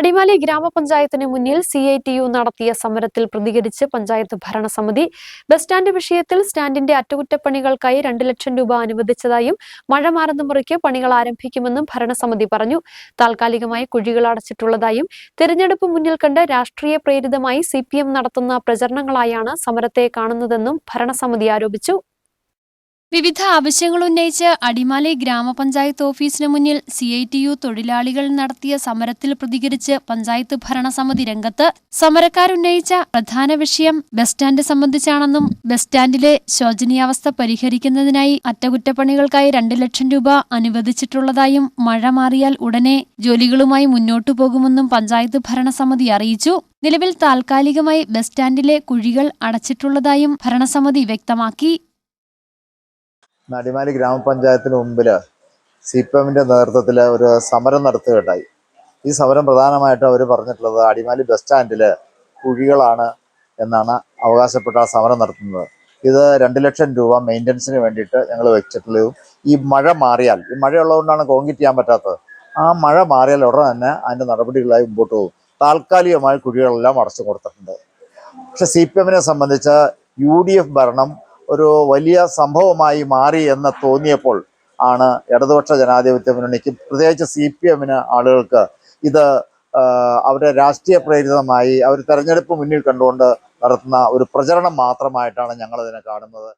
അടിമാലി ഗ്രാമപഞ്ചായത്തിന് മുന്നിൽ C I T U നടത്തിയ സമരത്തിൽ പ്രതികരിച്ച് പഞ്ചായത്ത് ഭരണസമിതി ബസ് സ്റ്റാൻഡ് വിഷയത്തിൽ സ്റ്റാൻഡിന്റെ അറ്റകുറ്റപ്പണികൾക്കായി രണ്ട് ലക്ഷം രൂപ അനുവദിച്ചതായും മഴ മാറുന്ന മുറയ്ക്ക് പണികൾ ആരംഭിക്കുമെന്നും ഭരണസമിതി പറഞ്ഞു. താൽക്കാലികമായി കുഴികൾ അടച്ചിട്ടുള്ളതായും തെരഞ്ഞെടുപ്പ് മുന്നിൽ കണ്ട് രാഷ്ട്രീയ പ്രേരിതമായി സി നടത്തുന്ന പ്രചരണങ്ങളായാണ് സമരത്തെ കാണുന്നതെന്നും ഭരണസമിതി ആരോപിച്ചു. വിവിധ ആവശ്യങ്ങൾ ഉന്നയിച്ച് അടിമാലി ഗ്രാമപഞ്ചായത്ത് ഓഫീസിന് മുന്നിൽ സി ഐ ടി യു തൊഴിലാളികൾ നടത്തിയ സമരത്തിൽ പ്രതികരിച്ച് പഞ്ചായത്ത് ഭരണസമിതി രംഗത്ത് സമരക്കാരുന്നയിച്ച പ്രധാന വിഷയം ബസ് സ്റ്റാൻഡ് സംബന്ധിച്ചാണെന്നും ബസ് സ്റ്റാൻഡിലെ ശോചനീയാവസ്ഥ പരിഹരിക്കുന്നതിനായി അറ്റകുറ്റപ്പണികൾക്കായി രണ്ട് ലക്ഷം രൂപ അനുവദിച്ചിട്ടുള്ളതായും മഴ മാറിയാൽ ഉടനെ ജോലികളുമായി മുന്നോട്ടു പോകുമെന്നും പഞ്ചായത്ത് ഭരണസമിതി അറിയിച്ചു. നിലവിൽ താൽക്കാലികമായി ബസ് സ്റ്റാൻഡിലെ കുഴികൾ അടച്ചിട്ടുള്ളതായും ഭരണസമിതി വ്യക്തമാക്കി. ഇന്ന് അടിമാലി ഗ്രാമപഞ്ചായത്തിന് മുമ്പിൽ സി പി എമ്മിന്റെ നേതൃത്വത്തിൽ ഒരു സമരം നടത്തുകയുണ്ടായി. ഈ സമരം പ്രധാനമായിട്ടും അവർ പറഞ്ഞിട്ടുള്ളത് അടിമാലി ബസ് സ്റ്റാൻഡിൽ കുഴികളാണ് എന്നാണ് അവകാശപ്പെട്ട ആ സമരം നടത്തുന്നത്. ഇത് രണ്ട് ലക്ഷം രൂപ മെയിന്റനൻസിന് വേണ്ടിയിട്ട് ഞങ്ങൾ വെച്ചിട്ടുള്ളതും ഈ മഴ മാറിയാൽ ഈ മഴയുള്ളതുകൊണ്ടാണ് കോൺക്രീറ്റ് ചെയ്യാൻ പറ്റാത്തത്. ആ മഴ മാറിയാൽ ഉടനെ തന്നെ അതിന്റെ നടപടികളായി മുമ്പോട്ട് പോകും. താൽക്കാലികമായി കുഴികളെല്ലാം അടച്ചു കൊടുത്തിട്ടുണ്ട്. പക്ഷെ സി പി എമ്മിനെ സംബന്ധിച്ച് യു ഡി എഫ് ഭരണം ഒരു വലിയ സംഭവമായി മാറി എന്ന് തോന്നിയപ്പോൾ ആണ് ഇടതുപക്ഷ ജനാധിപത്യ മുന്നണിക്ക് പ്രത്യേകിച്ച് സി പി എമ്മിന് ആളുകൾക്ക് ഇത് അവരുടെ രാഷ്ട്രീയ പ്രേരിതമായി അവർ തെരഞ്ഞെടുപ്പ് മുന്നിൽ കണ്ടുകൊണ്ട് നടത്തുന്ന ഒരു പ്രചരണം മാത്രമായിട്ടാണ് ഞങ്ങൾ ഇതിനെ കാണുന്നത്.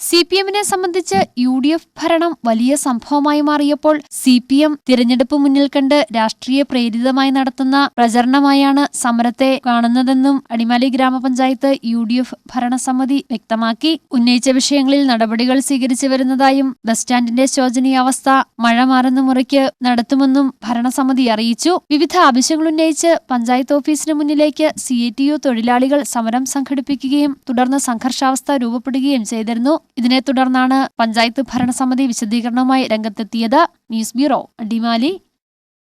സി പി എമ്മിനെ സംബന്ധിച്ച് യു ഡി എഫ് ഭരണം വലിയ സംഭവമായി മാറിയപ്പോൾ സി പി എം തിരഞ്ഞെടുപ്പ് മുന്നിൽ കണ്ട് രാഷ്ട്രീയ പ്രേരിതമായി നടത്തുന്ന പ്രചരണമായാണ് സമരത്തെ കാണുന്നതെന്നും അടിമാലി ഗ്രാമപഞ്ചായത്ത് യു ഡി എഫ് ഭരണസമിതി വ്യക്തമാക്കി. ഉന്നയിച്ച വിഷയങ്ങളിൽ നടപടികൾ സ്വീകരിച്ചു വരുന്നതായും ബസ് സ്റ്റാൻഡിന്റെ ശോചനീയാവസ്ഥ മഴ മാറുന്ന മുറയ്ക്ക് നടത്തുമെന്നും ഭരണസമിതി അറിയിച്ചു. വിവിധ ആവശ്യങ്ങൾ ഉന്നയിച്ച് പഞ്ചായത്ത് ഓഫീസിന് മുന്നിലേക്ക് സി തൊഴിലാളികൾ സമരം സംഘടിപ്പിക്കുകയും തുടർന്ന് സംഘർഷാവസ്ഥ രൂപപ്പെടുകയും ചെയ്തിരുന്നു. ഇതിനെ തുടർന്നാണ് പഞ്ചായത്ത് ഭരണസമിതി വിശദീകരണവുമായി രംഗത്തെത്തിയത് ന്യൂസ് ബ്യൂറോ അടിമാലി